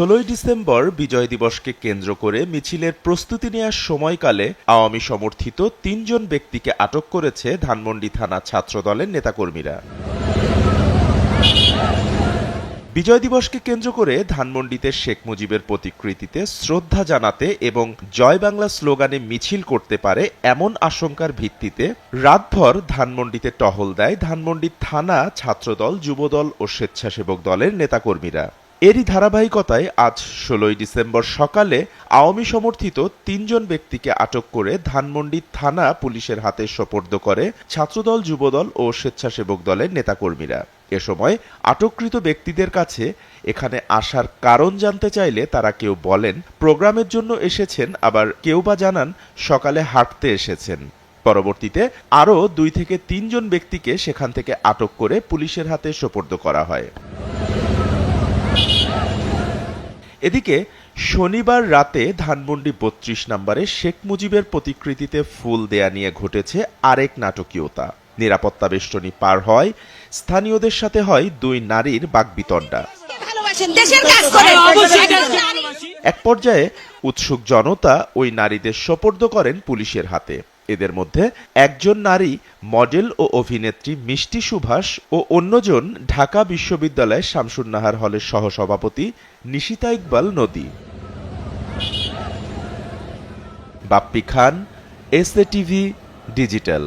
ষোলোই ডিসেম্বর বিজয় দিবসকে কেন্দ্র করে মিছিলের প্রস্তুতি নেওয়ার সময়কালে আওয়ামী সমর্থিত তিনজন ব্যক্তিকে আটক করেছে ধানমন্ডি থানা ছাত্রদলের নেতাকর্মীরা। বিজয় দিবসকে কেন্দ্র করে ধানমন্ডিতে শেখ মুজিবের প্রতিকৃতিতে শ্রদ্ধা জানাতে এবং জয় বাংলা স্লোগানে মিছিল করতে পারে এমন আশঙ্কার ভিত্তিতে রাতভর ধানমন্ডিতে টহল দেয় ধানমন্ডি থানা ছাত্রদল, যুবদল ও স্বেচ্ছাসেবক দলের নেতাকর্মীরা। এরই ধারাবাহিকতায় আজ ষোলোই ডিসেম্বর সকালে আওয়ামী সমর্থিত তিনজন ব্যক্তিকে আটক করে ধানমন্ডি থানা পুলিশের হাতে সোপর্দ করে ছাত্রদল, যুবদল ও স্বেচ্ছাসেবক দলের নেতাকর্মীরা। এ সময় আটককৃত ব্যক্তিদের কাছে এখানে আসার কারণ জানতে চাইলে তারা কেউ বলেন, প্রোগ্রামের জন্য এসেছেন, আবার কেউ বা জানান সকালে হাঁটতে এসেছেন। পরবর্তীতে আরও দুই থেকে তিনজন ব্যক্তিকে সেখান থেকে আটক করে পুলিশের হাতে সোপর্দ করা হয়। এদিকে শনিবার রাতে ধানমন্ডি বত্রিশ নম্বরে শেখ মুজিবের প্রতিকৃতিতে ফুল দেয়া নিয়ে ঘটেছে আরেক নাটকীয়তা। নিরাপত্তা বেষ্টনী পার হয় স্থানীয়দের সাথে হয় দুই নারীর বাগবিতণ্ডা করে এক পর্যায়ে উৎসুক জনতা ওই নারীদের সোপর্দ করেন পুলিশের হাতে। এদের মধ্যে একজন নারী মডেল ও অভিনেত্রী মিষ্টি সুভাষ ও অন্যজন ঢাকা বিশ্ববিদ্যালয়ের শামসুন্নাহার হলের সহসভাপতি Nishita Iqbal Nadi. Bappi Khan, S TV, digital.